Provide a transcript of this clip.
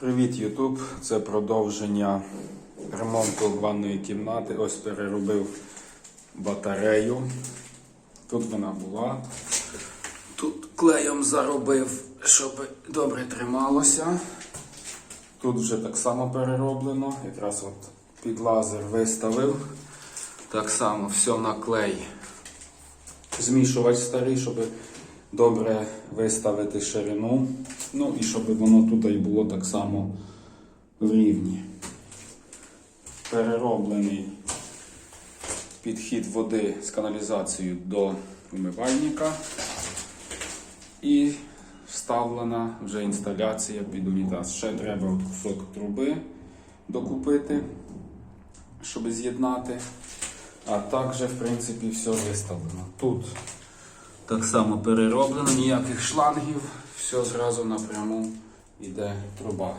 Привіт, Ютуб! Це продовження ремонту ванної кімнати. Ось переробив батарею. Тут вона була. Тут клеєм заробив, щоб добре трималося. Тут вже так само перероблено. Якраз от під лазер виставив. Так само все на клей. Змішувач старий, щоб добре виставити ширину. Ну і щоб воно тут і було так само в рівні. Перероблений підхід води з каналізацією до умивальника. І вставлена вже інсталяція під унітаз. Ще треба кусок труби докупити, щоб з'єднати. А так же, в принципі, все виставлено. Тут так само перероблено, ніяких шлангів, все зразу напряму йде труба.